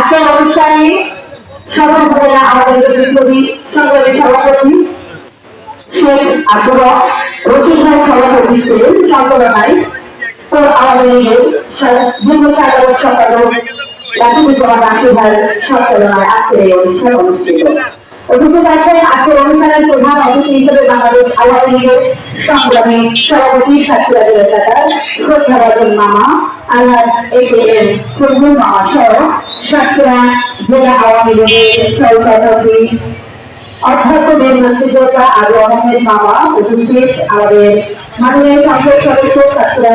আজকের অনুষ্ঠানে উপজেলা আমাদের সভাপতি ভাই সভাপতি ছিলেন লীগের যুগ্ম সাধারণ সম্পাদক রাশিদুজ্জামান রাশিদ ভাই সম্পাদনায় আজকের এই অনুষ্ঠান অনুষ্ঠিত অভিজ্ঞতা আজকের বাংলাদেশ আওয়ামী সংগ্রামী সভাপতি সাতক্ষীরা জেলা শাখার শ্রদ্ধাভাজন মামা আল্লাহ মামা সহ সাতক্ষীরা জেলা আওয়ামী লীগের সহসভাপতি আহমেদ মামা আমাদের মাননীয় সংসদ সদস্য সাতক্ষীরা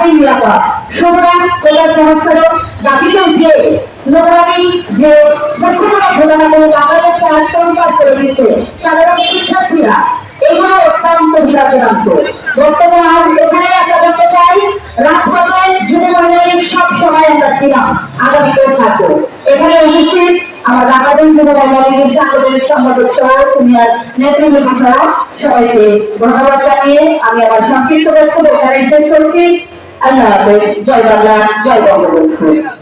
হাতেই নিরাপদ। সুতরাং কোলা সহস্র দাবিতে যে লোকালি যে মুখ্যমন্ত্রী ঘোষণা করে বাংলাদেশকে আত্মনির্ভর করে দিচ্ছে সাধারণ শিক্ষার্থীরা, এগুলো অত্যন্ত বিরাজনান্ত বর্তমানে আজ এখানে একটা বলতে চাই, রাজপথে যুব মহিলাদের সব সময় আমরা ছিলাম আগামীতেও থাকব। এখানে উপস্থিত আমার বাংলাদেশ যুব মহিলাদের সাংগঠনিক সম্পাদক সহ সিনিয়র নেতৃবৃন্দ সহ সবাইকে ধন্যবাদ জানিয়ে আমি আমার সংক্ষিপ্ত বক্তব্য এখানে শেষ করছি। 安娜贝 là người 去